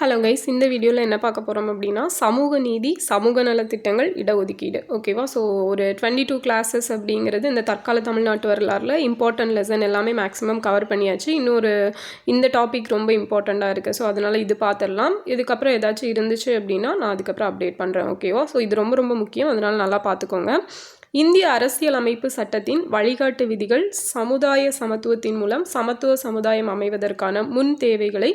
Hello guys இந்த வீடியோவில் என்ன பார்க்க போகிறோம் அப்படின்னா சமூக நீதி சமூக நலத்திட்டங்கள் இடஒதுக்கீடு. ஓகேவா ஸோ ஒரு டுவெண்ட்டி டூ கிளாஸஸ் அப்படிங்கிறது இந்த தற்கால தமிழ்நாட்டு வரலாறில் இம்பார்ட்டன்ட் லெசன் எல்லாமே மேக்ஸிமம் கவர் பண்ணியாச்சு. இன்னொரு இந்த டாபிக் ரொம்ப இம்பார்ட்டண்ட்டாக இருக்குது ஸோ அதனால் இது பார்த்துடலாம் இதுக்கப்புறம் ஏதாச்சும் இருந்துச்சு அப்படின்னா நான் அதுக்கப்புறம் அப்டேட் பண்ணுறேன் ஓகேவா ஸோ இது ரொம்ப ரொம்ப முக்கியம். அதனால் நல்லா பார்த்துக்கோங்க இந்திய அரசியலமைப்பு சட்டத்தின் வழிகாட்டு விதிகள் சமுதாய சமத்துவத்தின் மூலம் சமத்துவ சமுதாயம் அமைவதற்கான முன் தேவைகளை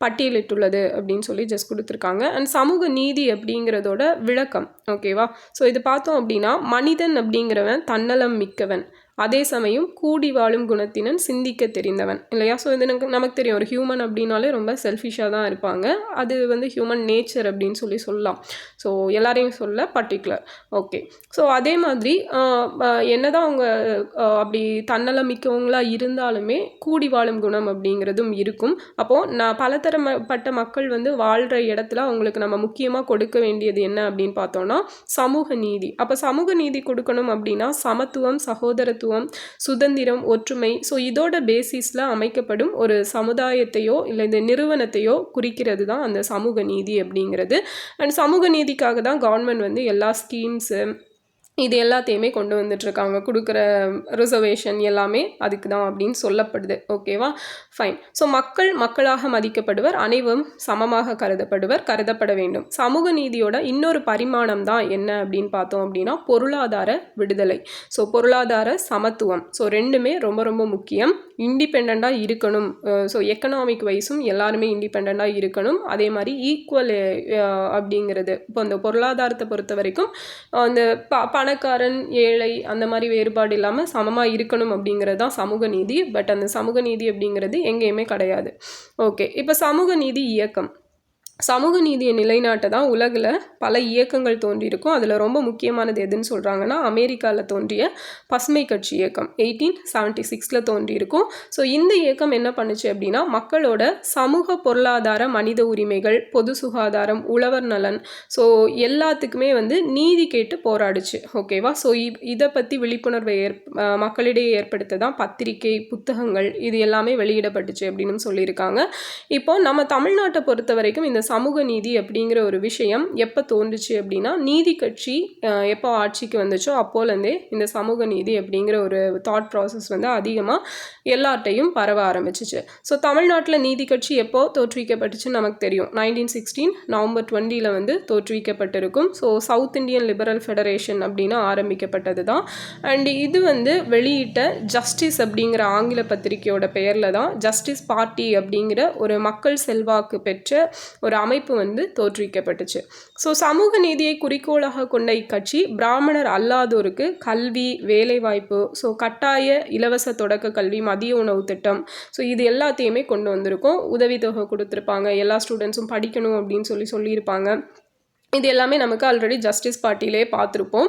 பட்டியலிட்டுள்ளது அப்படின்னு சொல்லி ஜஸ்ட் கொடுத்துருக்காங்க. அண்ட் சமூக நீதி அப்படிங்கிறதோட விளக்கம் ஓகேவா ஸோ இது பார்த்தோம் அப்படின்னா மனிதன் அப்படிங்கிறவன் தன்னலம் மிக்கவன். அதே சமயம் கூடி வாழும் குணத்தினன் சிந்திக்க தெரிந்தவன் இல்லையா? ஸோ இது எனக்கு நமக்கு தெரியும். ஒரு ஹியூமன் அப்படின்னாலே ரொம்ப செல்ஃபிஷாக தான் இருப்பாங்க. அது வந்து ஹியூமன் நேச்சர் அப்படின்னு சொல்லி சொல்லலாம். ஸோ எல்லாரையும் சொல்ல பர்டிகுலர் ஓகே ஸோ அதே மாதிரி என்னதான் அவங்க அப்படி தன்னலம் மிக்கவங்களாக இருந்தாலுமே கூடி வாழும் குணம் அப்படிங்கிறதும் இருக்கும். அப்போது நான் பலதரப்பட்ட மக்கள் வந்து வாழ்கிற இடத்துல அவங்களுக்கு நம்ம முக்கியமாக கொடுக்க வேண்டியது என்ன அப்படின்னு பார்த்தோம்னா சமூக நீதி. அப்போ சமூக நீதி கொடுக்கணும் அப்படின்னா சமத்துவம் சகோதரத்துவம் சமத்துவம் சுதந்திரம் ஒற்றுமை. ஸோ இதோட பேசிஸில் அமைக்கப்படும் ஒரு சமுதாயத்தையோ இல்லை இந்த நிறுவனத்தையோ குறிக்கிறது தான் அந்த சமூக நீதி அப்படிங்கிறது. அண்ட் சமூக நீதிக்காக தான் கவர்மெண்ட் வந்து எல்லா ஸ்கீம்ஸு இது எல்லாத்தையுமே கொண்டு வந்துட்டுருக்காங்க. கொடுக்குற ரிசர்வேஷன் எல்லாமே அதுக்கு தான் அப்படின்னு சொல்லப்படுது. ஓகேவா? ஃபைன் ஸோ மக்கள் மக்களாக மதிக்கப்படுவர் அனைவரும் சமமாக கருதப்படுவர் கருதப்பட வேண்டும். சமூக நீதியோட இன்னொரு பரிமாணம் தான் என்ன அப்படின்னு பார்த்தோம் அப்படின்னா பொருளாதார விடுதலை. ஸோ பொருளாதார சமத்துவம். ஸோ ரெண்டுமே ரொம்ப ரொம்ப முக்கியம். இண்டிபெண்ட்டாக இருக்கணும். ஸோ எக்கனாமிக் வைஸும் எல்லாருமே இண்டிபெண்ட்டாக இருக்கணும். அதே மாதிரி ஈக்குவல் அப்படிங்கிறது. இப்போ அந்த பொருளாதாரத்தை பொறுத்த வரைக்கும் அந்த ப பணக்காரன் ஏழை அந்த மாதிரி வேறுபாடு இல்லாமல் சமமாக இருக்கணும் அப்படிங்கிறது தான் சமூக நீதி. பட் அந்த சமூக நீதி அப்படிங்கிறது எங்கேயுமே கிடையாது. ஓகே. இப்போ சமூக நீதி இயக்கம். சமூக நீதியை நிலைநாட்ட தான் உலகில் பல இயக்கங்கள் தோன்றியிருக்கும். அதில் ரொம்ப முக்கியமானது எதுன்னு சொல்கிறாங்கன்னா அமெரிக்காவில் தோன்றிய பசுமை கட்சி இயக்கம் எயிட்டீன் செவன்ட்டி சிக்ஸில் தோன்றியிருக்கும். ஸோ இந்த இயக்கம் என்ன பண்ணுச்சு அப்படின்னா மக்களோட சமூக பொருளாதார மனித உரிமைகள் பொது சுகாதாரம் உழவர் நலன் ஸோ எல்லாத்துக்குமே வந்து நீதி கேட்டு போராடுச்சு. ஓகேவா ஸோ இதை பற்றி விழிப்புணர்வை ஏற் மக்களிடையே ஏற்படுத்த தான் பத்திரிகை புத்தகங்கள் இது எல்லாமே வெளியிடப்பட்டுச்சு அப்படின்னு சொல்லியிருக்காங்க. இப்போ நம்ம தமிழ்நாட்டை பொறுத்த வரைக்கும் இந்த சமூக நீதி அப்படிங்கிற ஒரு விஷயம் எப்போ தோன்றுச்சு அப்படின்னா நீதி கட்சி எப்போ ஆட்சிக்கு வந்துச்சோ அப்போலேருந்தே இந்த சமூக நீதி அப்படிங்கிற ஒரு தாட் ப்ராசஸ் வந்து அதிகமாக எல்லார்ட்டையும் பரவ ஆரம்பிச்சிச்சு. ஸோ தமிழ்நாட்டில் நீதி கட்சி எப்போ தோற்றுவிக்கப்பட்டுச்சுன்னு நமக்கு தெரியும். நைன்டீன் சிக்ஸ்டீன் நவம்பர் டுவெண்ட்டியில் வந்து தோற்றுவிக்கப்பட்டிருக்கும். So South Indian Liberal Federation அப்படின்னு ஆரம்பிக்கப்பட்டது தான் அண்ட் இது வந்து வெளியிட்ட ஜஸ்டிஸ் அப்படிங்கிற ஆங்கில பத்திரிகையோட பெயரில் தான் ஜஸ்டிஸ் பார்ட்டி அப்படிங்கிற ஒரு மக்கள் செல்வாக்கு பெற்ற ஒரு அமைப்பு வந்து தோற்றுவிக்கப்பட்டுச்சு. ஸோ சமூக நீதியை குறிக்கோளாக கொண்ட இக்கட்சி பிராமணர் அல்லாதோருக்கு கல்வி வேலைவாய்ப்பு ஸோ கட்டாய இலவச தொடக்க கல்வி மதிய உணவு திட்டம் ஸோ இது எல்லாத்தையுமே கொண்டு வந்திருக்கோம். உதவித்தொகை கொடுத்துருப்பாங்க. எல்லா ஸ்டூடெண்ட்ஸும் படிக்கணும் அப்படின்னு சொல்லி சொல்லியிருப்பாங்க. இது எல்லாமே நமக்கு ஆல்ரெடி ஜஸ்டிஸ் பார்ட்டிலே பார்த்துருப்போம்.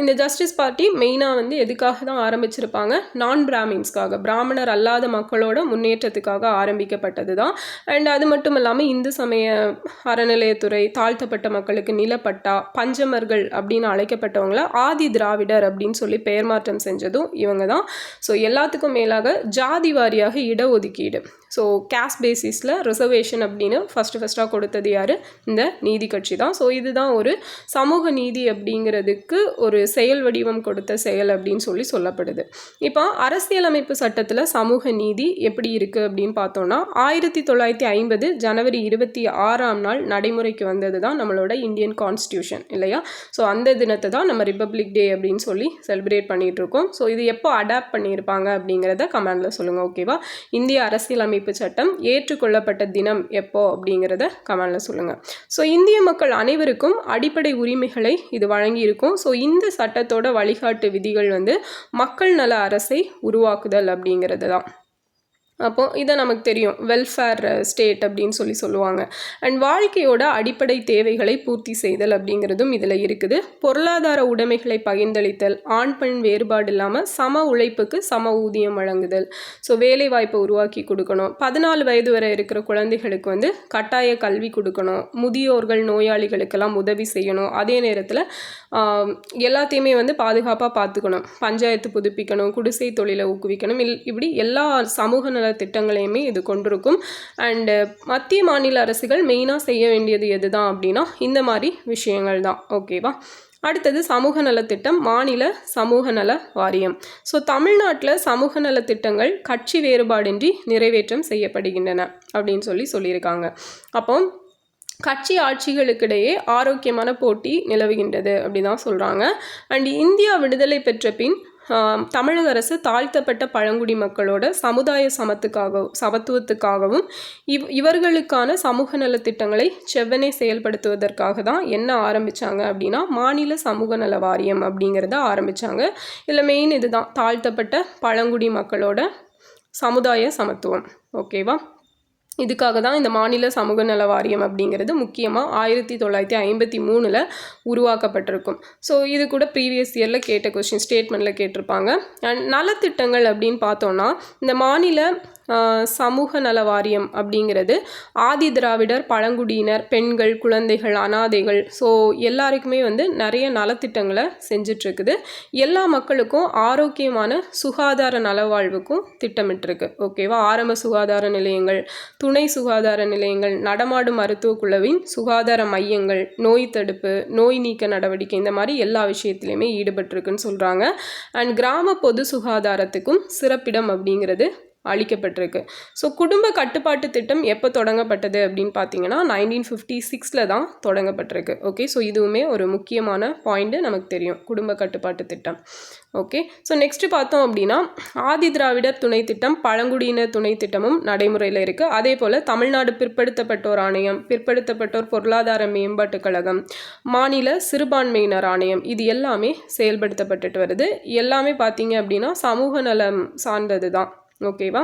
இந்த ஜஸ்டிஸ் பார்ட்டி மெயினாக வந்து எதுக்காக தான் ஆரம்பிச்சிருப்பாங்க? நான் பிராமின்ஸ்க்காக பிராமணர் அல்லாத மக்களோட முன்னேற்றத்துக்காக ஆரம்பிக்கப்பட்டது தான். அண்ட் அது மட்டும் இல்லாமல் இந்து சமய அறநிலையத்துறை தாழ்த்தப்பட்ட மக்களுக்கு நிலப்பட்டா பஞ்சமர்கள் அப்படின்னு அழைக்கப்பட்டவங்கள ஆதி திராவிடர் அப்படின்னு சொல்லி பெயர் மாற்றம் செஞ்சதும் இவங்க தான். ஸோ எல்லாத்துக்கும் மேலாக ஜாதி வாரியாக இடஒதுக்கீடு ஸோ கேஸ் பேசிஸில் ரிசர்வேஷன் அப்படின்னு ஃபஸ்ட்டு ஃபஸ்ட்டாக கொடுத்தது யார்? இந்த நீதி கட்சி தான். ஸோ இதுதான் ஒரு சமூக நீதி அப்படிங்கிறதுக்கு ஒரு செயல் வடிவம் கொடுத்த செயல் அப்படின்னு சொல்லி சொல்லப்படுது. இப்போ அரசியலமைப்பு சட்டத்தில் சமூக நீதி எப்படி இருக்குது அப்படின்னு பார்த்தோன்னா ஆயிரத்தி தொள்ளாயிரத்தி ஐம்பது ஜனவரி இருபத்தி ஆறாம் நாள் நடைமுறைக்கு வந்தது தான் நம்மளோட இந்தியன் கான்ஸ்டியூஷன் இல்லையா? ஸோ அந்த தினத்தை தான் நம்ம ரிப்பப்ளிக் டே அப்படின்னு சொல்லி செலிப்ரேட் பண்ணிகிட்ருக்கோம் ஸோ இது எப்போ அடாப்ட் பண்ணியிருப்பாங்க அப்படிங்கிறத கமெண்டில் சொல்லுங்கள் ஓகேவா இந்திய அரசியலமைப்பு அரசியலமைப்பு சட்டம் ஏற்றுக்கொள்ளப்பட்ட தினம் எப்போ அப்படிங்கிறத கமெண்டில் சொல்லுங்கள் ஸோ இந்திய மக்கள் அனைவருக்கும் அடிப்படை உரிமைகளை இது வழங்கியிருக்கும். ஸோ இந்த சட்டத்தோட வழிகாட்டு விதிகள் வந்து மக்கள் நல அரசை உருவாக்குதல் அப்படிங்கிறது தான் அப்போது இதை நமக்கு தெரியும். வெல்ஃபேர் ஸ்டேட் uh, அப்படின்னு சொல்லி சொல்லுவாங்க. அண்ட் வாழ்க்கையோட அடிப்படை தேவைகளை பூர்த்தி செய்தல் அப்படிங்கிறதும் இதில் இருக்குது. பொருளாதார உடைமைகளை பகிர்ந்தளித்தல் ஆண் பெண் வேறுபாடு இல்லாமல் சம உழைப்புக்கு சம ஊதியம் வழங்குதல். ஸோ வேலை வாய்ப்பை உருவாக்கி கொடுக்கணும். பதினாலு வயது வரை இருக்கிற குழந்தைகளுக்கு வந்து கட்டாய கல்வி கொடுக்கணும். முதியோர்கள் நோயாளிகளுக்கெல்லாம் உதவி செய்யணும். அதே நேரத்தில் எல்லாத்தையுமே வந்து பாதுகாப்பாக பார்த்துக்கணும். பஞ்சாயத்து புதுப்பிக்கணும் குடிசை தொழிலை ஊக்குவிக்கணும். இல் இப்படி எல்லா சமூக நல திட்டங்களையுமே இது கொண்டிருக்கும். அண்டு மத்திய மாநில அரசுகள் மெயினாக செய்ய வேண்டியது எது தான் அப்படின்னா இந்த மாதிரி விஷயங்கள் தான். ஓகேவா அடுத்தது சமூக நலத்திட்டம் மாநில சமூக நல வாரியம். ஸோ தமிழ்நாட்டில் சமூக நலத்திட்டங்கள் கட்சி வேறுபாடின்றி நிறைவேற்றம் செய்யப்படுகின்றன அப்படின்னு சொல்லி சொல்லியிருக்காங்க. அப்போ கட்சி ஆட்சிகளுக்கிடையே ஆரோக்கியமான போட்டி நிலவுகின்றது அப்படி தான் சொல்கிறாங்க அண்ட் இந்தியா விடுதலை பெற்ற பின் தமிழக அரசு தாழ்த்தப்பட்ட பழங்குடி மக்களோட சமுதாய சமத்துக்காகவும் சமத்துவத்துக்காகவும் இவ் இவர்களுக்கான சமூக நலத்திட்டங்களை செவ்வனே செயல்படுத்துவதற்காக தான் என்ன ஆரம்பித்தாங்க அப்படின்னா மாநில சமூக நல வாரியம் அப்படிங்கிறத ஆரம்பித்தாங்க இதில் மெயின் இதுதான் தாழ்த்தப்பட்ட பழங்குடி மக்களோட சமுதாய சமத்துவம். ஓகேவா இதுக்காக தான் இந்த மாநில சமூக நல வாரியம் அப்படிங்கிறது முக்கியமாக ஆயிரத்தி தொள்ளாயிரத்தி ஐம்பத்தி மூணில் உருவாக்கப்பட்டிருக்கும். ஸோ இது கூட ப்ரீவியஸ் இயரில் கேட்ட கொஷின் ஸ்டேட்மெண்ட்டில் கேட்டிருப்பாங்க. அண்ட் நலத்திட்டங்கள் அப்படின்னு பார்த்தோன்னா இந்த மாநில சமூக நல வாரியம் அப்படிங்கிறது ஆதி திராவிடர் பழங்குடியினர் பெண்கள் குழந்தைகள் அனாதைகள். ஸோ எல்லாருக்குமே வந்து நிறைய நலத்திட்டங்களை செஞ்சிட்ருக்குது. எல்லா மக்களுக்கும் ஆரோக்கியமான சுகாதார நலவாழ்வுக்கும் திட்டமிட்டிருக்கு ஓகேவா ஆரம்ப சுகாதார நிலையங்கள் துணை சுகாதார நிலையங்கள் நடமாடும் மருத்துவ குழுவின் சுகாதார மையங்கள் நோய் தடுப்பு நோய் நீக்க நடவடிக்கை இந்த மாதிரி எல்லா விஷயத்துலையுமே ஈடுபட்டிருக்குன்னு சொல்கிறாங்க அண்ட் கிராம பொது சுகாதாரத்துக்கும் சிறப்பிடம் அப்படிங்கிறது அளிக்கப்பட்டிருக்கு. ஸோ குடும்ப கட்டுப்பாட்டு திட்டம் எப்போ தொடங்கப்பட்டது அப்படின்னு பார்த்தீங்கன்னா நைன்டீன் ஃபிஃப்டி சிக்ஸில் தான் தொடங்கப்பட்டிருக்கு. ஓகே ஸோ இதுவுமே ஒரு முக்கியமான பாயிண்ட்டு நமக்கு தெரியும். குடும்ப கட்டுப்பாட்டு திட்டம். ஓகே ஸோ நெக்ஸ்ட்டு பார்த்தோம் அப்படின்னா ஆதி திராவிடர் துணை திட்டம் பழங்குடியினர் துணை திட்டமும் நடைமுறையில் இருக்குது அதே போல் தமிழ்நாடு பிற்படுத்தப்பட்டோர் ஆணையம் பிற்படுத்தப்பட்டோர் பொருளாதார மேம்பாட்டுக் கழகம் மாநில சிறுபான்மையினர் ஆணையம் இது எல்லாமே செயல்படுத்தப்பட்டுட்டு வருது. எல்லாமே பார்த்தீங்க அப்படின்னா சமூக நலம் சார்ந்தது தான். ஓகேவா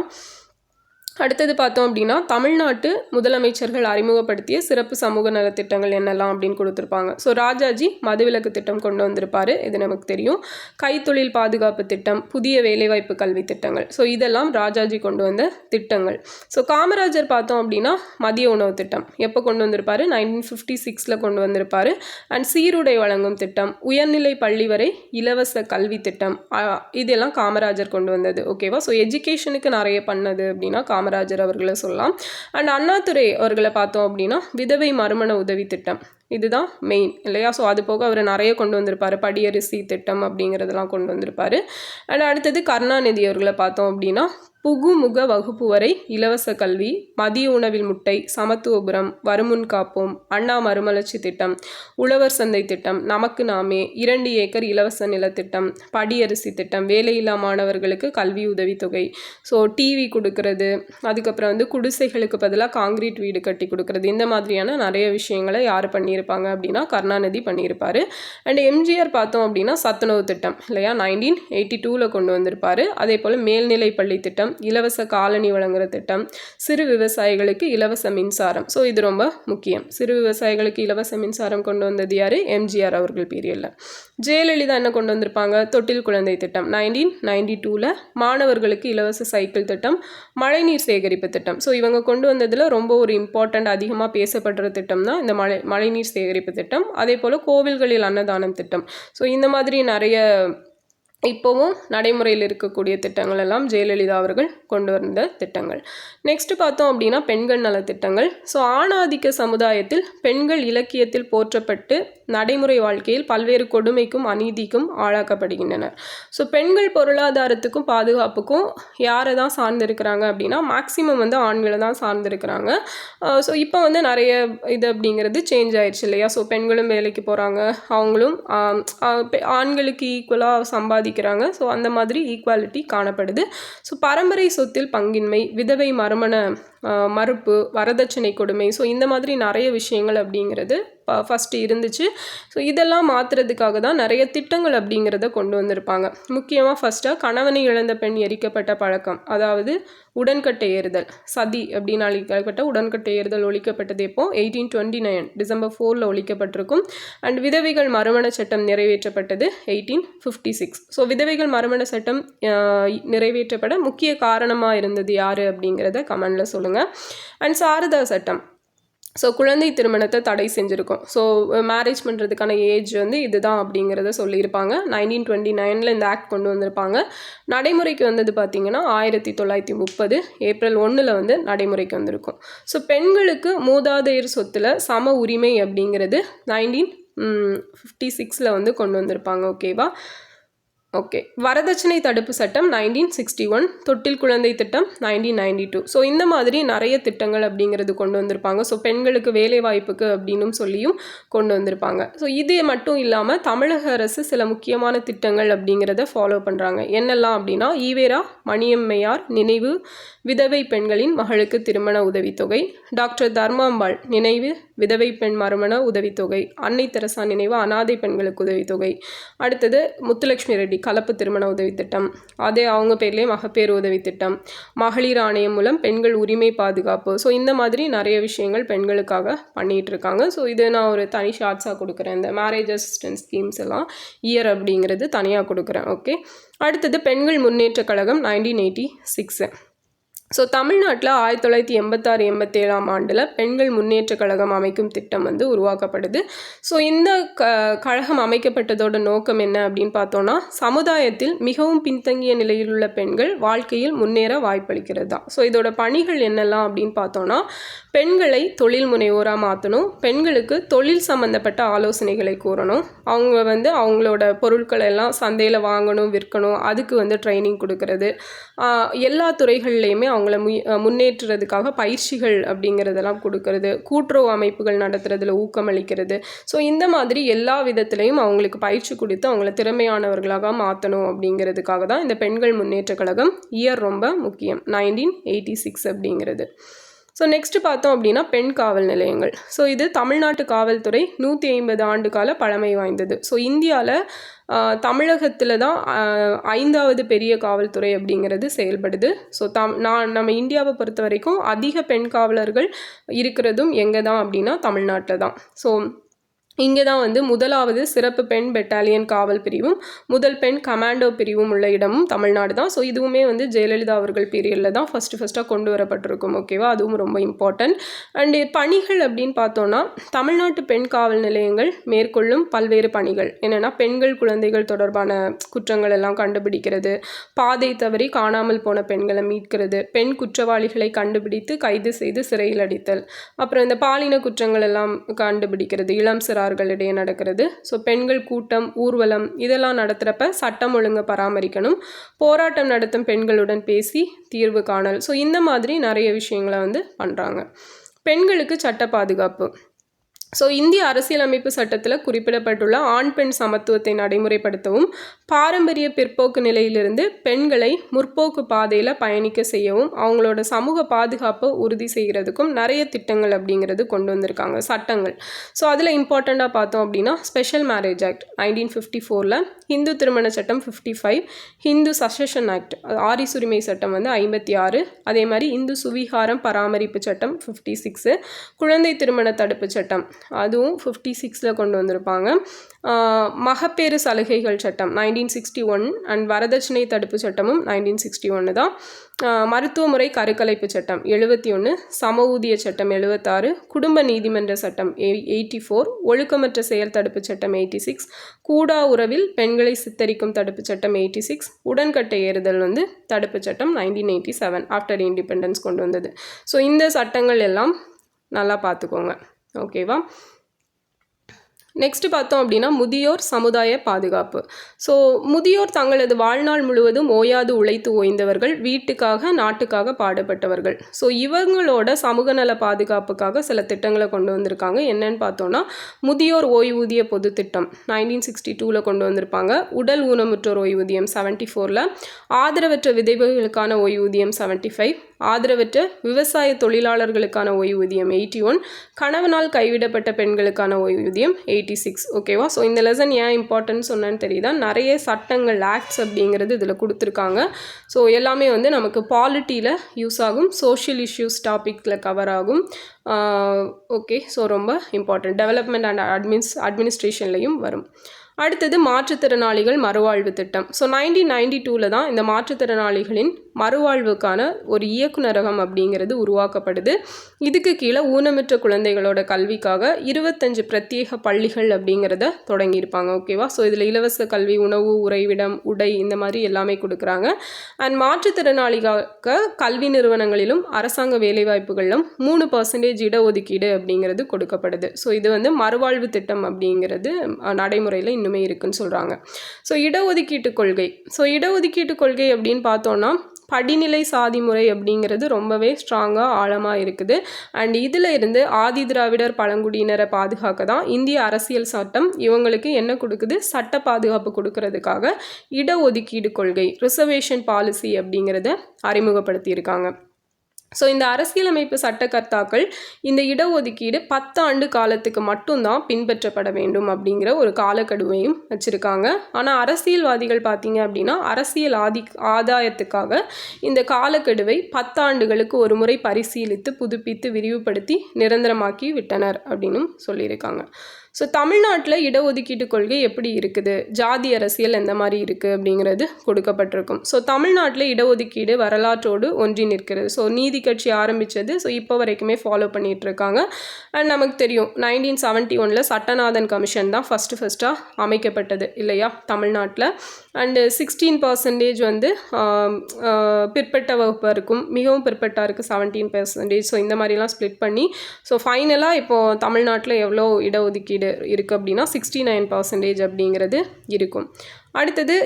அடுத்தது பார்த்தோம் அப்படின்னா தமிழ்நாட்டு முதலமைச்சர்கள் அறிமுகப்படுத்திய சிறப்பு சமூக நலத்திட்டங்கள் என்னெல்லாம் அப்படின்னு கொடுத்துருப்பாங்க. ஸோ ராஜாஜி மதுவிலக்கு திட்டம் கொண்டு வந்திருப்பாரு. இது நமக்கு தெரியும். கைத்தொழில் பாதுகாப்பு திட்டம் புதிய வேலைவாய்ப்பு கல்வி திட்டங்கள். ஸோ இதெல்லாம் ராஜாஜி கொண்டு வந்த திட்டங்கள். ஸோ காமராஜர் பார்த்தோம் அப்படின்னா மதிய உணவு திட்டம். எப்போ கொண்டு வந்திருப்பார்? நைன்டீன் ஃபிஃப்டி சிக்ஸில் கொண்டு வந்திருப்பார். அண்ட் சீருடை வழங்கும் திட்டம் உயர்நிலை பள்ளி வரை இலவச கல்வி திட்டம். இதெல்லாம் காமராஜர் கொண்டு வந்தது. ஓகேவா ஸோ எஜுகேஷனுக்கு நிறைய பண்ணது அப்படின்னா காமராஜர் அவர்களை சொல்லலாம். அண்ட் அண்ணாதுரை அவர்களை பார்த்தோம் அப்படின்னா விதவை மறுமண உதவி திட்டம். இதுதான் மெயின் இல்லையா? ஸோ அது போக அவர் நிறைய கொண்டு வந்திருப்பாரு. படியரிசி திட்டம் அப்படிங்கிறதெல்லாம் கொண்டு வந்திருப்பாரு. அண்ட் அடுத்தது கருணாநிதி அவர்களை பார்த்தோம் அப்படின்னா புகுமுக வகுப்பு வரை இலவச கல்வி மதிய உணவில் முட்டை சமத்துவபுரம் வருமுன் காப்போம் அண்ணா மறுமலர்ச்சி திட்டம் உழவர் சந்தை திட்டம் நமக்கு நாமே இரண்டு ஏக்கர் இலவச நிலத்திட்டம் படியரிசி திட்டம் வேலையில்லா மாணவர்களுக்கு கல்வி உதவித்தொகை ஸோ டிவி கொடுக்கறது அதுக்கப்புறம் வந்து குடிசைகளுக்கு பதிலாக காங்கிரீட் வீடு கட்டி கொடுக்கறது. இந்த மாதிரியான நிறைய விஷயங்களை யார் பண்ணியிருப்பாங்க அப்படின்னா கருணாநிதி பண்ணியிருப்பார். அண்ட் எம்ஜிஆர் பார்த்தோம் அப்படின்னா சத்துணவு திட்டம் இல்லையா? நைன்டீன் எயிட்டி டூவில் கொண்டு வந்திருப்பாரு. அதே போல் மேல்நிலை பள்ளி திட்டம் இலவச காலனி வழங்குற திட்டம் சிறு விவசாயிகளுக்கு இலவச மின்சாரம். ஸோ இது ரொம்ப முக்கியம். சிறு விவசாயிகளுக்கு இலவச மின்சாரம் கொண்டு வந்தது யார்? எம்ஜிஆர் அவர்கள் பீரியடில் ஜெயலலிதா என்ன கொண்டு வந்திருப்பாங்க? தொட்டில் குழந்தை திட்டம். நைன்டீன் நைன்டி டூவில் மாணவர்களுக்கு இலவச சைக்கிள் திட்டம் மழைநீர் சேகரிப்பு திட்டம். ஸோ இவங்க கொண்டு வந்ததில் ரொம்ப ஒரு இம்பார்ட்டண்ட் அதிகமாக பேசப்படுற திட்டம் தான் இந்த மழை மழைநீர் சேகரிப்பு திட்டம். அதே போல் கோவில்களில் அன்னதானம் திட்டம். ஸோ இந்த மாதிரி நிறைய இப்போவும் நடைமுறையில் இருக்கக்கூடிய திட்டங்கள் எல்லாம் ஜெயலலிதா அவர்கள் கொண்டு வந்த திட்டங்கள். நெக்ஸ்ட் பார்த்தோம் அப்படின்னா பெண்கள் நலத்திட்டங்கள் ஸோ ஆணாதிக்க சமுதாயத்தில் பெண்கள் இலக்கியத்தில் போற்றப்பட்டு நடைமுறை வாழ்க்கையில் பல்வேறு கொடுமைக்கும் அநீதிக்கும் ஆளாக்கப்படுகின்றனர். ஸோ பெண்கள் பொருளாதாரத்துக்கும் பாதுகாப்புக்கும் யாரை தான் சார்ந்திருக்கிறாங்க அப்படின்னா மேக்ஸிமம் வந்து ஆண்களை தான் சார்ந்திருக்கிறாங்க. Uh, ஸோ இப்போ வந்து நிறைய இது அப்படிங்கிறது சேஞ்ச் ஆயிடுச்சு இல்லையா? ஸோ பெண்களும் வேலைக்கு போகிறாங்க அவங்களும் ஆண்களுக்கு ஈக்குவலாக சம்பாதிக்கிறாங்க. ஸோ அந்த மாதிரி ஈக்குவாலிட்டி காணப்படுது. ஸோ பரம்பரை சொத்தில் பங்கின்மை விதவை மறுமண மறுப்பு வரதட்சணை கொடுமை. ஸோ இந்த மாதிரி நிறைய விஷயங்கள் அப்படிங்கிறது ஃபஸ்ட்டு இருந்துச்சு. ஸோ இதெல்லாம் மாற்றுறதுக்காக தான் நிறைய திட்டங்கள் அப்படிங்கிறத கொண்டு வந்திருப்பாங்க. முக்கியமாக ஃபஸ்ட்டாக கணவனை இழந்த பெண் எரிக்கப்பட்ட பழக்கம். அதாவது உடன்கட்டை ஏறுதல். சதி அப்படின்னு அழைக்கப்பட்ட உடன்கட்டை ஏறுதல் ஒழிக்கப்பட்டது எப்போ எயிட்டீன் டுவெண்ட்டி நைன் டிசம்பர் ஃபோரில் ஒழிக்கப்பட்டிருக்கும். அண்ட் விதவைகள் மறுமண சட்டம் நிறைவேற்றப்பட்டது எயிட்டீன் ஃபிஃப்டி சிக்ஸ் ஸோ விதவைகள் மறுமண சட்டம் நிறைவேற்றப்பட முக்கிய காரணமாக இருந்தது யார் அப்படிங்கிறத கமெண்டில் சொல்லுங்கள் அண்ட் சாரதா சட்டம். ஸோ குழந்தை திருமணத்தை தடை செஞ்சுருக்கோம். ஸோ மேரேஜ் பண்ணுறதுக்கான ஏஜ் வந்து இதுதான் அப்படிங்கிறத சொல்லியிருப்பாங்க. நைன்டீன் டுவெண்ட்டி நைனில் இந்த ஆக்ட் கொண்டு வந்திருப்பாங்க. நடைமுறைக்கு வந்தது பார்த்திங்கன்னா ஆயிரத்தி தொள்ளாயிரத்தி முப்பது ஏப்ரல் ஒன்றில் வந்து நடைமுறைக்கு வந்திருக்கும். ஸோ பெண்களுக்கு மூதாதையர் சொத்தில் சம உரிமை அப்படிங்கிறது நைன்டீன் ஃபிஃப்டி சிக்ஸில் வந்து கொண்டு வந்திருப்பாங்க. ஓகேவா ஓகே. வரதட்சணை தடுப்பு சட்டம் நைன்டீன் சிக்ஸ்டி ஒன் தொட்டில் குழந்தை திட்டம் நைன்டீன் நைன்டி டூ ஸோ இந்த மாதிரி நிறைய திட்டங்கள் அப்படிங்கிறது கொண்டு வந்திருப்பாங்க. ஸோ பெண்களுக்கு வேலை வாய்ப்புக்கு அப்படின்னும் சொல்லியும் கொண்டு வந்திருப்பாங்க. ஸோ இது மட்டும் இல்லாமல் தமிழக அரசு சில முக்கியமான திட்டங்கள் அப்படிங்கிறத ஃபாலோ பண்ணுறாங்க என்னெல்லாம் அப்படின்னா ஈவேரா மணியம்மையார் நினைவு விதவை பெண்களின் மகளுக்கு திருமண உதவித்தொகை டாக்டர் தர்மாம்பாள் நினைவு விதவை பெண் மறுமண உதவித்தொகை அன்னை தெரசா நினைவு அனாதை பெண்களுக்கு உதவித்தொகை. அடுத்தது முத்துலட்சுமி ரெட்டி. கலப்பு திருமண உதவி திட்டம். அதே அவங்க பேர்லேயே மகப்பேறு உதவி திட்டம். மகளிர் ஆணையம் மூலம் பெண்கள் உரிமை பாதுகாப்பு. ஸோ இந்த மாதிரி நிறைய விஷயங்கள் பெண்களுக்காக பண்ணிகிட்டு இருக்காங்க ஸோ இது நான் ஒரு தனி ஷார்ட்ஸாக கொடுக்குறேன். இந்த மேரேஜ் அசிஸ்டன்ஸ் ஸ்கீம்ஸ் எல்லாம் இயர் அப்படிங்கிறது தனியாக கொடுக்குறேன். ஓகே அடுத்தது பெண்கள் முன்னேற்ற கழகம் நைன்டீன் எயிட்டி சிக்ஸு ஸோ தமிழ்நாட்டில் ஆயிரத்தி தொள்ளாயிரத்தி எண்பத்தாறு எண்பத்தேழாம் ஆண்டில் பெண்கள் முன்னேற்ற கழகம் அமைக்கும் திட்டம் வந்து உருவாக்கப்படுது. ஸோ இந்த க கழகம் அமைக்கப்பட்டதோட நோக்கம் என்ன அப்படின்னு பார்த்தோன்னா சமுதாயத்தில் மிகவும் பின்தங்கிய நிலையில் உள்ள பெண்கள் வாழ்க்கையில் முன்னேற வாய்ப்பளிக்கிறது தான். ஸோ இதோட பணிகள் என்னெல்லாம் அப்படின்னு பார்த்தோன்னா பெண்களை தொழில் முனைவோராக மாற்றணும் பெண்களுக்கு தொழில் சம்மந்தப்பட்ட ஆலோசனைகளை கூறணும் அவங்க வந்து அவங்களோட பொருட்களை எல்லாம் சந்தையில் வாங்கணும் விற்கணும் அதுக்கு வந்து ட்ரைனிங் கொடுக்கறது. எல்லா துறைகள்லையுமே அவங்கள மு முன்னேற்றுறதுக்காக பயிற்சிகள் அப்படிங்கிறதெல்லாம் கொடுக்கறது கூட்டுறவு அமைப்புகள் நடத்துறதுல ஊக்கமளிக்கிறது ஸோ இந்த மாதிரி எல்லா விதத்துலையும் அவங்களுக்கு பயிற்சி கொடுத்து அவங்கள திறமையானவர்களாக மாற்றணும் அப்படிங்கிறதுக்காக தான் இந்த பெண்கள் முன்னேற்ற கழகம் இயர் ரொம்ப முக்கியம். நைன்டீன் எயிட்டி சிக்ஸ் அப்படிங்கிறது. ஸோ நெக்ஸ்ட் பார்த்தோம் அப்படின்னா பெண் காவல் நிலையங்கள். ஸோ இது தமிழ்நாட்டு காவல்துறை நூற்றி ஐம்பது ஆண்டு கால பழமை வாய்ந்தது. ஸோ இந்தியாவில் தமிழகத்தில் தான் ஐந்தாவது பெரிய காவல்துறை அப்படிங்கிறது செயல்படுது. ஸோ தம் நான் நம்ம இந்தியாவை பொறுத்த வரைக்கும் அதிக பெண் காவலர்கள் இருக்கிறதும் எங்கே தான் அப்படின்னா தமிழ்நாட்டில் தான். ஸோ இங்கே தான் வந்து முதலாவது சிறப்பு பெண் பெட்டாலியன் காவல் பிரிவும் முதல் பெண் கமாண்டோ பிரிவும் உள்ள இடமும் தமிழ்நாடு தான் ஸோ இதுவுமே வந்து ஜெயலலிதா அவர்கள் பீரியடில் தான் ஃபஸ்ட்டு ஃபஸ்ட்டாக கொண்டு வரப்பட்டிருக்கும் ஓகேவா அதுவும் ரொம்ப இம்பார்ட்டன்ட் அண்டு பணிகள் அப்படின்னு பார்த்தோன்னா தமிழ்நாட்டு பெண் காவல் நிலையங்கள் மேற்கொள்ளும் பல்வேறு பணிகள். என்னென்னா பெண்கள் குழந்தைகள் தொடர்பான குற்றங்கள் எல்லாம் கண்டுபிடிக்கிறது பாதை தவறி காணாமல் போன பெண்களை மீட்கிறது பெண் குற்றவாளிகளை கண்டுபிடித்து கைது செய்து சிறையில் அடித்தல் அப்புறம் இந்த பாலின குற்றங்கள் எல்லாம் கண்டுபிடிக்கிறது இளம் சிற சிறார்களிடையே நடக்கிறது. ஸோ பெண்கள் கூட்டம் ஊர்வலம் இதெல்லாம் நடத்துகிறப்ப சட்டம் ஒழுங்கை பராமரிக்கணும். போராட்டம் நடத்தும் பெண்களுடன் பேசி தீர்வு காணல். ஸோ இந்த மாதிரி நிறைய விஷயங்களை வந்து பண்ணுறாங்க பெண்களுக்கு சட்ட பாதுகாப்பு. ஸோ இந்திய அரசியலமைப்பு சட்டத்தில் குறிப்பிடப்பட்டுள்ள ஆண் பெண் சமத்துவத்தை நடைமுறைப்படுத்தவும் பாரம்பரிய பிற்போக்கு நிலையிலிருந்து பெண்களை முற்போக்கு பாதையில் பயணிக்க செய்யவும் அவங்களோட சமூக பாதுகாப்பை உறுதி செய்கிறதுக்கும் நிறைய திட்டங்கள் அப்படிங்கிறது கொண்டு வந்திருக்காங்க சட்டங்கள். ஸோ அதில் இம்பார்ட்டண்ட்டாக பார்த்தோம் அப்படின்னா special marriage act nineteen fifty ஃபோரில் ஹிந்து திருமண சட்டம் fifty five Hindu succession act ஆரிசுரிமை சட்டம் வந்து ஐம்பத்தி ஆறு அதே மாதிரி இந்து சுவிகாரம் பராமரிப்பு சட்டம் ஃபிஃப்டி சிக்ஸு குழந்தை திருமண தடுப்பு சட்டம் அதுவும் ஃபிஃப்டி சிக்ஸில் கொண்டு வந்திருப்பாங்க. மகப்பேறு சலுகைகள் சட்டம் நைன்டீன் சிக்ஸ்டி ஒன் அண்ட் வரதட்சணை தடுப்பு சட்டமும் நைன்டீன் சிக்ஸ்டி ஒன்று தான் மருத்துவ முறை கருக்கலைப்பு சட்டம் எழுபத்தி ஒன்று சம ஊதிய சட்டம் எழுபத்தாறு குடும்ப நீதிமன்ற சட்டம் எயிட்டி ஃபோர் ஒழுக்கமற்ற செயல் தடுப்பு சட்டம் எயிட்டி சிக்ஸ் கூடா உறவில் பெண்களை சித்தரிக்கும் தடுப்பு சட்டம் எயிட்டி சிக்ஸ் உடன்கட்டை ஏறுதல் வந்து தடுப்பு சட்டம் nineteen eighty seven after independence கொண்டு வந்தது. ஸோ இந்த சட்டங்கள் எல்லாம் நல்லா பார்த்துக்கோங்க. ஓகேவா நெக்ஸ்ட் பார்த்தோம் அப்படின்னா முதியோர் சமுதாய பாதுகாப்பு. ஸோ முதியோர் தங்களது வாழ்நாள் முழுவதும் ஓயாது உழைத்து ஓய்ந்தவர்கள் வீட்டுக்காக நாட்டுக்காக பாடுபட்டவர்கள். ஸோ இவங்களோட சமூக நல பாதுகாப்புக்காக சில திட்டங்களை கொண்டு வந்திருக்காங்க. என்னன்னு பார்த்தோன்னா முதியோர் ஓய்வூதிய பொது திட்டம் நைன்டீன் சிக்ஸ்டி டூவில் கொண்டு வந்திருப்பாங்க. உடல் ஊனமுற்றோர் ஓய்வூதியம் செவன்ட்டி ஃபோரில் ஆதரவற்ற விதைவுகளுக்கான ஓய்வூதியம் செவன்ட்டி ஃபைவ் ஆதரவற்ற விவசாய தொழிலாளர்களுக்கான ஓய்வூதியம் எயிட்டி ஒன் கணவனால் கைவிடப்பட்ட பெண்களுக்கான ஓய்வூதியம் எயிட்டி எயிட்டி சிக்ஸ் ஓகேவா ஸோ இந்த லெசன் ஏன் இம்பார்ட்டன்ட் சொன்னேன்னு தெரியுதா? நிறைய சட்டங்கள் ஆக்ட்ஸ் அப்படிங்கிறது இதில் கொடுத்துருக்காங்க. ஸோ எல்லாமே வந்து நமக்கு பாலிட்டியில் யூஸ் ஆகும். சோஷியல் இஷ்யூஸ் டாப்பிக்கில் கவர் ஆகும். ஓகே ஸோ ரொம்ப இம்பார்ட்டன்ட் டெவலப்மெண்ட் அண்ட் அட்மின்ஸ் அட்மினிஸ்ட்ரேஷன்லையும் வரும். அடுத்தது மாற்றுத்திறனாளிகள் மறுவாழ்வு திட்டம். ஸோ நைன்டீன் நைன்டி டூவில் தான் இந்த மாற்றுத்திறனாளிகளின் மறுவாழ்வுக்கான ஒரு இயக்குநரகம் அப்படிங்கிறது உருவாக்கப்படுது. இதுக்கு கீழே ஊனமுற்ற குழந்தைகளோட கல்விக்காக இருபத்தஞ்சு பிரத்யேக பள்ளிகள் அப்படிங்கிறத தொடங்கியிருப்பாங்க ஓகேவா ஸோ இதில் இலவச கல்வி உணவு உறைவிடம் உடை இந்த மாதிரி எல்லாமே கொடுக்குறாங்க. அண்ட் மாற்றுத்திறனாளிகாக கல்வி நிறுவனங்களிலும் அரசாங்க வேலைவாய்ப்புகளிலும் மூணு பர்சன்டேஜ் இடஒதுக்கீடு அப்படிங்கிறது கொடுக்கப்படுது. ஸோ இது வந்து மறுவாழ்வு திட்டம் அப்படிங்கிறது நடைமுறையில் இன்னும் இருக்குன்னு சொல்கிறாங்க ஸோ இடஒதுக்கீட்டு கொள்கை. ஸோ இடஒதுக்கீட்டு கொள்கை அப்படின்னு பார்த்தோன்னா படிநிலை சாதி முறை அப்படிங்கிறது ரொம்பவே ஸ்ட்ராங்காக ஆழமாக இருக்குது. அண்ட் இதில் இருந்து ஆதி திராவிடர் பழங்குடியினரை பாதுகாக்க தான் இந்திய அரசியல் சட்டம் இவங்களுக்கு என்ன கொடுக்குது? சட்ட பாதுகாப்பு கொடுக்கறதுக்காக இடஒதுக்கீடு கொள்கை ரிசர்வேஷன் பாலிசி அப்படிங்கிறத அறிமுகப்படுத்தியிருக்காங்க. ஸோ இந்த அரசியலமைப்பு சட்டக்கர்த்தாக்கள் இந்த இடஒதுக்கீடு பத்து ஆண்டு காலத்துக்கு மட்டும்தான் பின்பற்றப்பட வேண்டும் அப்படிங்கிற ஒரு காலக்கடுவையும் வச்சுருக்காங்க. ஆனால் அரசியல்வாதிகள் பார்த்தீங்க அப்படின்னா அரசியல் ஆதி ஆதாயத்துக்காக இந்த காலக்கெடுவை பத்தாண்டுகளுக்கு ஒரு முறை பரிசீலித்து புதுப்பித்து விரிவுபடுத்தி நிரந்தரமாக்கி விட்டனர் அப்படின்னும் சொல்லியிருக்காங்க. ஸோ தமிழ்நாட்டில் இடஒதுக்கீட்டு கொள்கை எப்படி இருக்குது? ஜாதி அரசியல் எந்த மாதிரி இருக்குது அப்படிங்கிறது கொடுக்கப்பட்டிருக்கும். ஸோ தமிழ்நாட்டில் இடஒதுக்கீடு வரலாற்றோடு ஒன்றி நிற்கிறது. ஸோ நீதி கட்சி ஆரம்பித்தது ஸோ இப்போ வரைக்குமே ஃபாலோ பண்ணிகிட்ருக்காங்க இருக்காங்க. அண்ட் நமக்கு தெரியும் நைன்டீன் செவன்ட்டி ஒனில் சட்டநாதன் கமிஷன் தான் ஃபஸ்ட்டு ஃபஸ்ட்டாக அமைக்கப்பட்டது இல்லையா? தமிழ்நாட்டில். அண்டு சிக்ஸ்டீன் பர்சன்டேஜ் வந்து ஆம், ஆ, பிற்பட்ட மிகவும் மிகவும் பிற்பட்டாருக்கு செவன்டீன் பர்சன்டேஜ் ஸோ இந்த மாதிரிலாம் ஸ்ப்ளிட் பண்ணி ஸோ ஃபைனலாக இப்போது தமிழ்நாட்டில் எவ்வளோ இடஒதுக்கீடு இருக்குது அப்படின்னா சிக்ஸ்டி நைன் பர்சன்டேஜ் அப்படிங்கிறது இருக்கும். அடுத்தது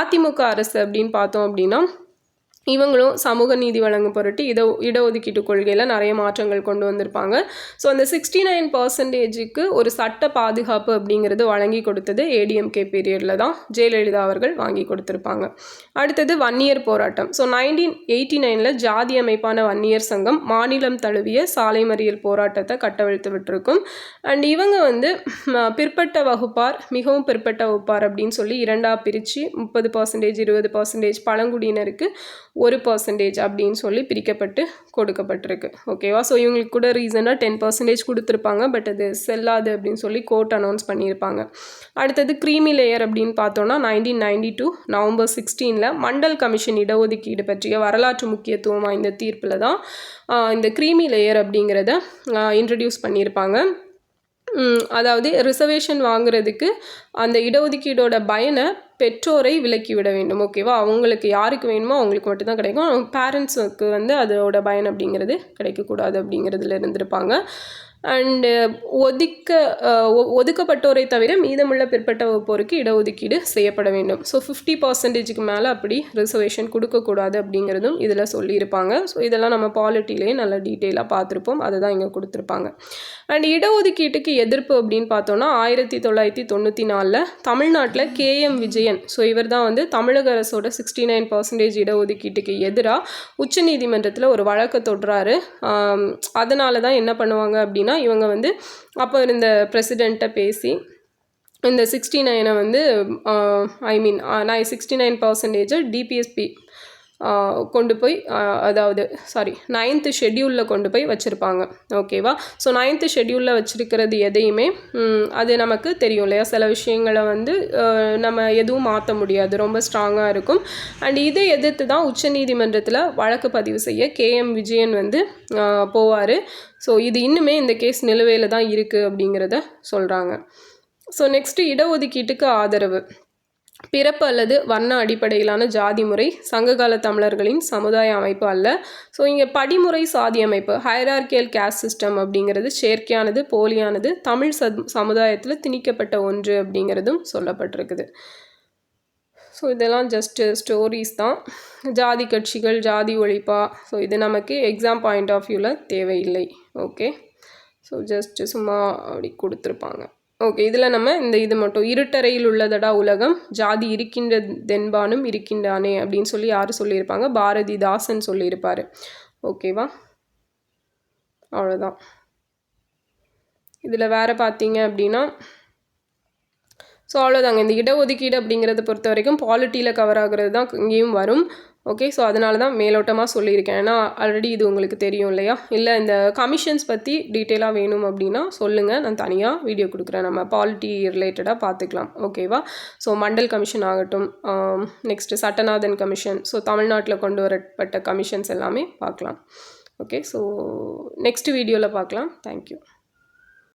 அதிமுக அரசு அப்படின்னு பார்த்தோம் அப்படின்னா இவங்களும் சமூக நீதி வழங்கும் பொருட்டு இட இடஒதுக்கீட்டு கொள்கையில் நிறைய மாற்றங்கள் கொண்டு வந்திருப்பாங்க. ஸோ அந்த சிக்ஸ்டி நைன் பர்சன்டேஜுக்கு ஒரு சட்ட பாதுகாப்பு அப்படிங்கிறது வழங்கி கொடுத்தது ஏடிஎம்கே பீரியடில் தான். ஜெயலலிதா அவர்கள் வாங்கி கொடுத்துருப்பாங்க. அடுத்தது வன்னியர் போராட்டம். ஸோ நைன்டீன் எயிட்டி நைனில் ஜாதி அமைப்பான வன்னியர் சங்கம் மாநிலம் தழுவிய சாலை மறியல் போராட்டத்தை கட்டவிழ்த்து விட்டுருக்கும். அண்ட் இவங்க வந்து பிற்பட்ட வகுப்பார் மிகவும் பிற்பட்ட வகுப்பார் அப்படின்னு சொல்லி இரண்டாக பிரித்து முப்பது பர்சன்டேஜ் இருபது பர்சன்டேஜ் பழங்குடியினருக்கு ஒரு பர்சன்டேஜ் அப்படின்னு சொல்லி பிரிக்கப்பட்டு கொடுக்கப்பட்டிருக்கு. ஓகேவா ஸோ இவங்களுக்கு கூட ரீசனாக டென் பர்சன்டேஜ் கொடுத்துருப்பாங்க பட் அது செல்லாது அப்படின்னு சொல்லி கோர்ட் அனௌன்ஸ் பண்ணியிருப்பாங்க. அடுத்தது க்ரீமி லேயர் அப்படின்னு பார்த்தோன்னா நைன்டீன் நைன்டி டூ நவம்பர் சிக்ஸ்டீனில் மண்டல் கமிஷன் இடஒதுக்கீடு பற்றிய வரலாற்று முக்கியத்துவம் வாய்ந்த தீர்ப்பில் தான் இந்த க்ரீமி லேயர் அப்படிங்கிறத இன்ட்ரடியூஸ் பண்ணியிருப்பாங்க. அதாவது ரிசர்வேஷன் வாங்குறதுக்கு அந்த இடஒதுக்கீடோட பயனை பெற்றோரை விலக்கி விட வேண்டும் ஓகேவா அவங்களுக்கு யாருக்கு வேணுமோ அவங்களுக்கு மட்டும்தான் கிடைக்கும். பேரண்ட்ஸுக்கு வந்து அதோட பயன் அப்படிங்கிறது கிடைக்கக்கூடாது அப்படிங்கிறதுல இருந்திருப்பாங்க. அண்டு uh, ஒதுக்க uh, ஒ- ஒதுக்கப்பட்டோரை தவிர மீதமுள்ள பிற்பட்ட வகுப்போருக்கு இடஒதுக்கீடு செய்யப்பட வேண்டும். ஸோ ஃபிஃப்டி பர்சன்டேஜுக்கு மேலே அப்படி ரிசர்வேஷன் கொடுக்கக்கூடாது அப்படிங்கிறதும் இதில் சொல்லியிருப்பாங்க. ஸோ இதெல்லாம் நம்ம பாலிட்டிலேயே நல்ல டீட்டெயிலாக பார்த்துருப்போம். அதை தான் இங்கே கொடுத்துருப்பாங்க. அண்ட் இடஒதுக்கீட்டுக்கு எதிர்ப்பு அப்படின்னு பார்த்தோன்னா ஆயிரத்தி தொள்ளாயிரத்தி தொண்ணூற்றி நாலில் தமிழ்நாட்டில் கேஎம் விஜயன். ஸோ இவர் தான் வந்து தமிழக அரசோட சிக்ஸ்டி நைன் பர்சன்டேஜ் இடஒதுக்கீட்டுக்கு எதிராக உச்சநீதிமன்றத்தில் ஒரு வழக்கு தொடுறாரு. அதனால தான் என்ன பண்ணுவாங்க அப்படின்னா இவங்க வந்து அப்போ இருந்த பிரசிடெண்ட்டை பேசி இந்த சிக்ஸ்டி நைனை வந்து ஐ மீன் நான் சிக்ஸ்டி நைன் பர்சன்டேஜை டிபிஎஸ்பி கொண்டு போய் அதாவது சாரி நைன்த்து ஷெட்யூலில் கொண்டு போய் வச்சுருப்பாங்க. ஓகேவா ஸோ நைன்த்து ஷெட்யூலில் வச்சுருக்கிறது எதையுமே அது நமக்கு தெரியும் இல்லையா? சில விஷயங்களை வந்து நம்ம எதுவும் மாற்ற முடியாது. ரொம்ப ஸ்ட்ராங்காக இருக்கும். அண்ட் இதை எதிர்த்து தான் உச்சநீதிமன்றத்தில் வழக்கு பதிவு செய்ய கேஎம் விஜயன் வந்து போவார். ஸோ இது இன்னுமே இந்த கேஸ் நிலுவையில் தான் இருக்குது அப்படிங்கிறத சொல்கிறாங்க ஸோ நெக்ஸ்ட்டு இடஒதுக்கீட்டுக்கு ஆதரவு. பிறப்பு அல்லது வர்ண அடிப்படையிலான ஜாதி முறை சங்ககால தமிழர்களின் சமுதாய அமைப்பு அல்ல. ஸோ இங்கே படிமுறை சாதி அமைப்பு ஹைரார்கியல் கேஸ்ட் சிஸ்டம் அப்படிங்கிறது செயற்கையானது போலியானது தமிழ் சத் சமுதாயத்தில் திணிக்கப்பட்ட ஒன்று அப்படிங்கிறதும் சொல்லப்பட்டிருக்குது. ஸோ இதெல்லாம் ஜஸ்ட்டு ஸ்டோரிஸ் தான். ஜாதி கட்சிகள் ஜாதி ஒழிப்பா? ஸோ இது நமக்கு எக்ஸாம் பாயிண்ட் ஆஃப் வியூவில் தேவையில்லை. ஓகே ஸோ ஜஸ்ட்டு சும்மா அப்படி கொடுத்துருப்பாங்க. ஓகே இதில் நம்ம இந்த இது மட்டும். இருட்டறையில் உள்ளதடா உலகம் ஜாதி இருக்கின்ற தென்பானும் இருக்கின்றானே அப்படின்னு சொல்லி யார் சொல்லியிருப்பாங்க? பாரதிதாசன் சொல்லியிருப்பார். ஓகேவா? அவ்வளோதான் இதில் வேறு பார்த்தீங்க அப்படின்னா ஸோ அவ்வளோதாங்க இந்த இடஒதுக்கீடு அப்படிங்கிறத பொறுத்த வரைக்கும் பாலிட்டியில் கவர் ஆகுறது தான் இங்கேயும் வரும். ஓகே ஸோ அதனால தான் மேலோட்டமாக சொல்லியிருக்கேன். ஏன்னா ஆல்ரெடி இது உங்களுக்கு தெரியும் இல்லையா? இல்லை இந்த கமிஷன்ஸ் பற்றி டீட்டெயிலாக வேணும் அப்படின்னா சொல்லுங்கள் நான் தனியாக வீடியோ கொடுக்குறேன். நம்ம பாலிட்டி ரிலேட்டடாக பார்த்துக்கலாம். ஓகேவா ஸோ மண்டல் கமிஷன் ஆகட்டும் நெக்ஸ்ட்டு சட்டநாதன் கமிஷன் ஸோ தமிழ்நாட்டில் கொண்டு வரப்பட்ட கமிஷன்ஸ் எல்லாமே பார்க்கலாம். ஓகே ஸோ நெக்ஸ்ட் வீடியோவில் பார்க்கலாம். தேங்க்யூ